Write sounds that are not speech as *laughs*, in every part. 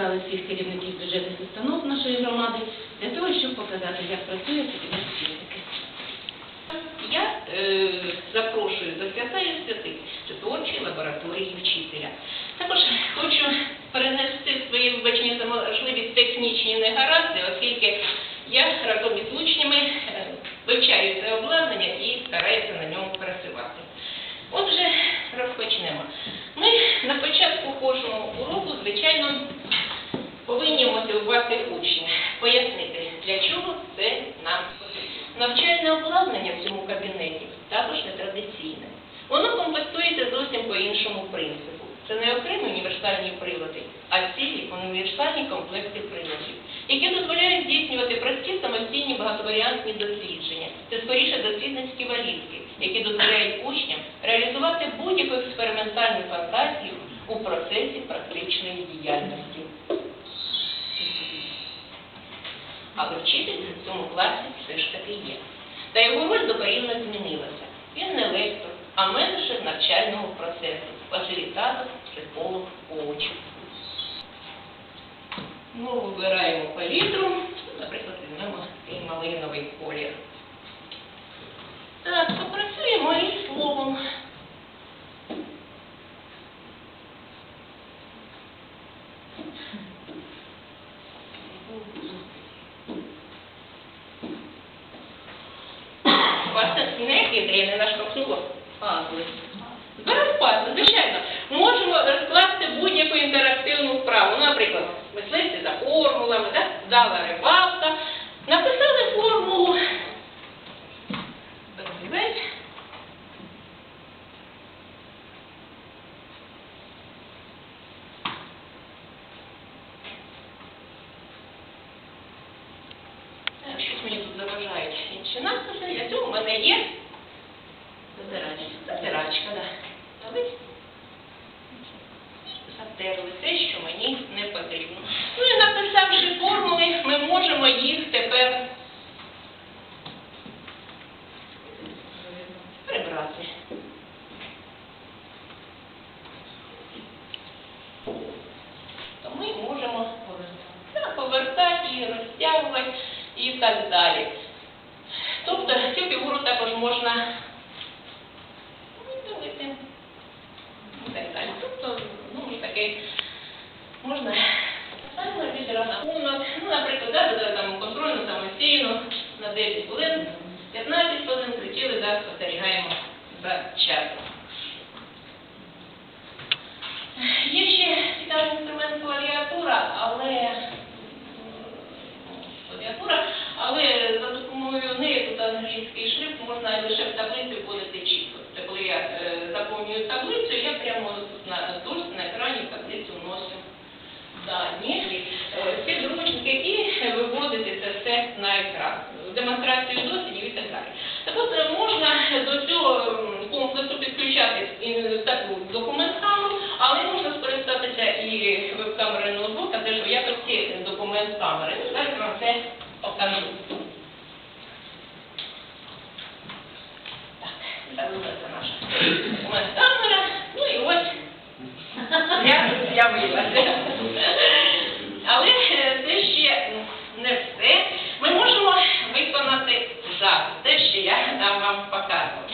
зібрали всіх керівників бюджетних установ нашої громади для того, щоб показати, як працює кабінет політики. Я е, запрошую до свята і святих до творчої лабораторії вчителя. Також хочу перенести свої вибачення за можливі технічні негаразди, оскільки обладнання в цьому кабінеті також не традиційне. Воно комплектується зовсім по іншому принципу. Це не окремі універсальні прилади, а цілі універсальні комплекти приладів, які дозволяють здійснювати прості самостійні багатоваріантні дослідження, це скоріше дослідницькі валізки, які дозволяють учням реалізувати будь-яку експериментальну фантазію у процесі практичної діяльності. Але вчитель в цьому класі все ж таки є. Та його роль докорінно змінилася. Він не лектор, а менеджер навчального процесу, фасилітатор, психолог, коуч. Ну, вибираємо палітру, наприклад, візьмемо такий малиновий колір. Так, попрацюємо із словом. Ваша не ідея не наштовхнула пазли. Зараз пазли, звичайно. Можемо розкласти будь-яку інтерактивну вправу. Ну, Наприклад, мислити за формулами, да? здала рибалка, написали формулу. Бердівець. Так, Щось мені тут заважають інші надписи. Для цього в мене є затирачка. Затирачка, да. Дали? Затерли те, що мені не потрібно. Ну і написавши формули, ми можемо їх тепер прибрати. То ми можемо да, повертати розтягувати і так далі. Тобто цю фігуру також можна видалити і так далі. Тобто, ну, таки, можна саме від рахунок, ну, наприклад, да, буде там контрольно самостійно на 10 хвилин, 15 хвилин включили, да, спостерігаємо за часом. Є ще цікавий інструмент клавіатура, але м, клавіатура, але за допомогою неї тут англійський шрифт можна лише в таблицю вводити чітко. Це коли я е, заповнюю таблицю, я прямо тут на тут на екрані таблицю вношу дані. Е, Ці зручники, які виводити це все на екран. Демонстрацію дослідів і так далі. Так от е, можна до цього комплексу підключати таку документ-камеру, але можна скористатися і веб-камерою ноутбука, теж в якості документ-камери. Ну, Зараз вам це покажу. Так, це наша документ-камера. Ну і ось я з'явилася. Але е, це ще не все. Ми можемо виконати запис, те, що я там вам показувала.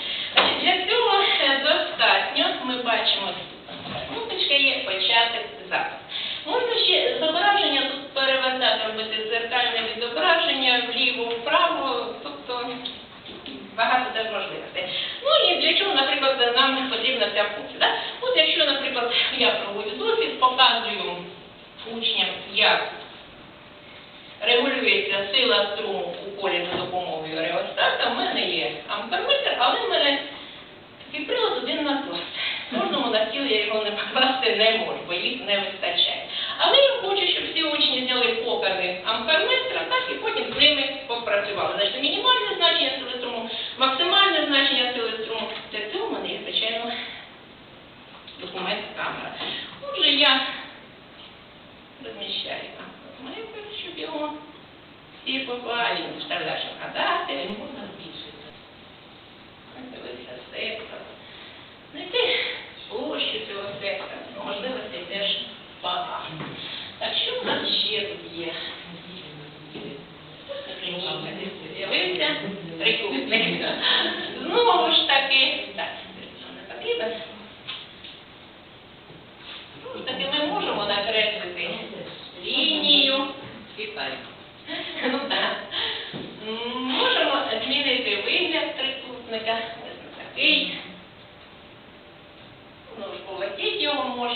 Для цього е, достатньо, ми бачимо, кнопочка є почати запис. Можна ще зображення тут перевертати, робити дзеркальне відображення теж можливостей. Ну і для чого, наприклад, нам потрібна ця функція. Да? От якщо, наприклад, я проводжу дослід, показую учням, як регулюється сила струму у полі за допомогою реостата, в мене є амперметр, але в мене такий прилад один на клас. Кожному на стіл я його не покласти не можу, бо їх не вистачає. Але я хочу, щоб всі учні зняли покази амперметра, так і потім з ними попрацювали. Значить, мінімальне значення сили максимальне значення сили струму. Для цього в мене є, звичайно, документ камера. Отже, я розміщаю амперметр, щоб його всі побачили, що вгадати, можна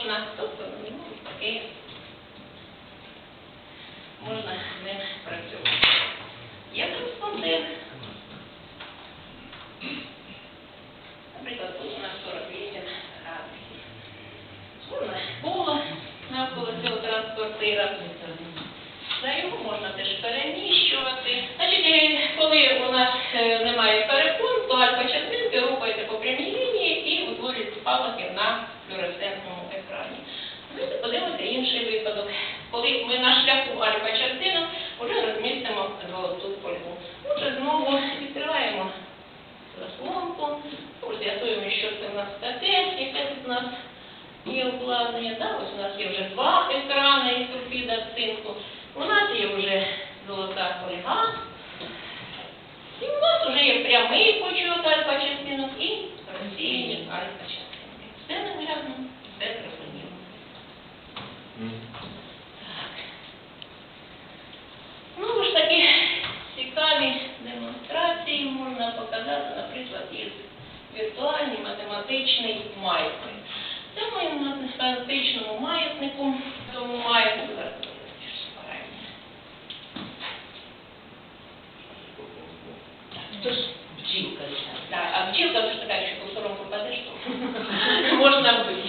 можна і можна не працювати. Є корреспондент. Наприклад, тут у нас 48 градусів. Можна коло навколо цього транспортира. За його можна теж переміщувати. Значить, е, коли у нас е, немає обладнання. Да? Ось у нас є вже два екрани із торпіда цинку. У нас є вже золота фольга. І у нас вже є прямий почок альфа-частинок і розсіяні альфа-частинки. Все наглядно, все зрозуміло. Так. Ну ж таки, цікаві демонстрації можна показати, наприклад, із віртуальний математичний маятник. В цьому математичному маятнику, тому маятнику зараз подивимося, що правильно. Хто ж бджілка? Так, а бджілка вже така, що по сором попадеш, то *laughs* можна вбити.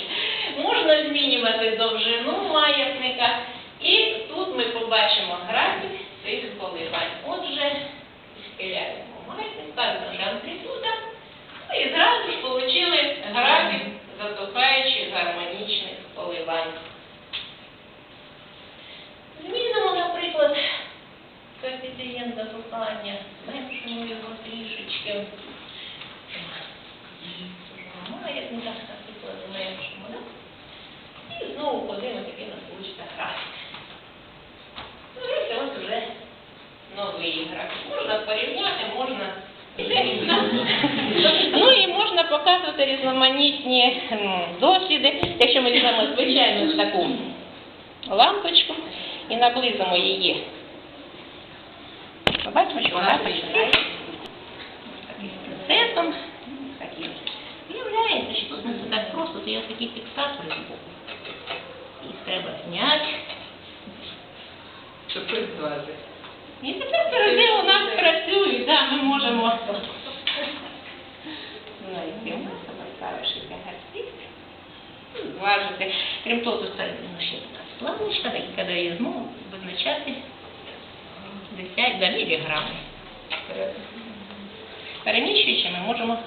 Можна змінювати довжину маятника. І тут ми побачимо графік цих коливань. Отже, схиляємо маятник, вказана вже амплітуда. І зразу ж отримали графік затухаючих гармонічних коливань. Змінимо, наприклад, коефіцієнт затухання, зменшимо його трішечки. Маятника, наприклад, зменшимо, да? І знову подивимося, який у нас вийде графік. Ну, і ось вже новий графік. Можна порівняти, можна. Показувати різноманітні досліди. Якщо ми візьмемо звичайну таку лампочку і наблизимо її. Побачимо, що вона починає процесом. Виявляється, що тут не все так просто, то є такі фіксатори збоку. Їх треба зняти. Щоб призвати. І тепер у нас працюють, да, ми можемо знайти у нас ставиш гастик, зважити. Крім того, тут середину ще така планочка, яка дає змогу визначати 10 до міліграми. Переміщуючи, ми можемо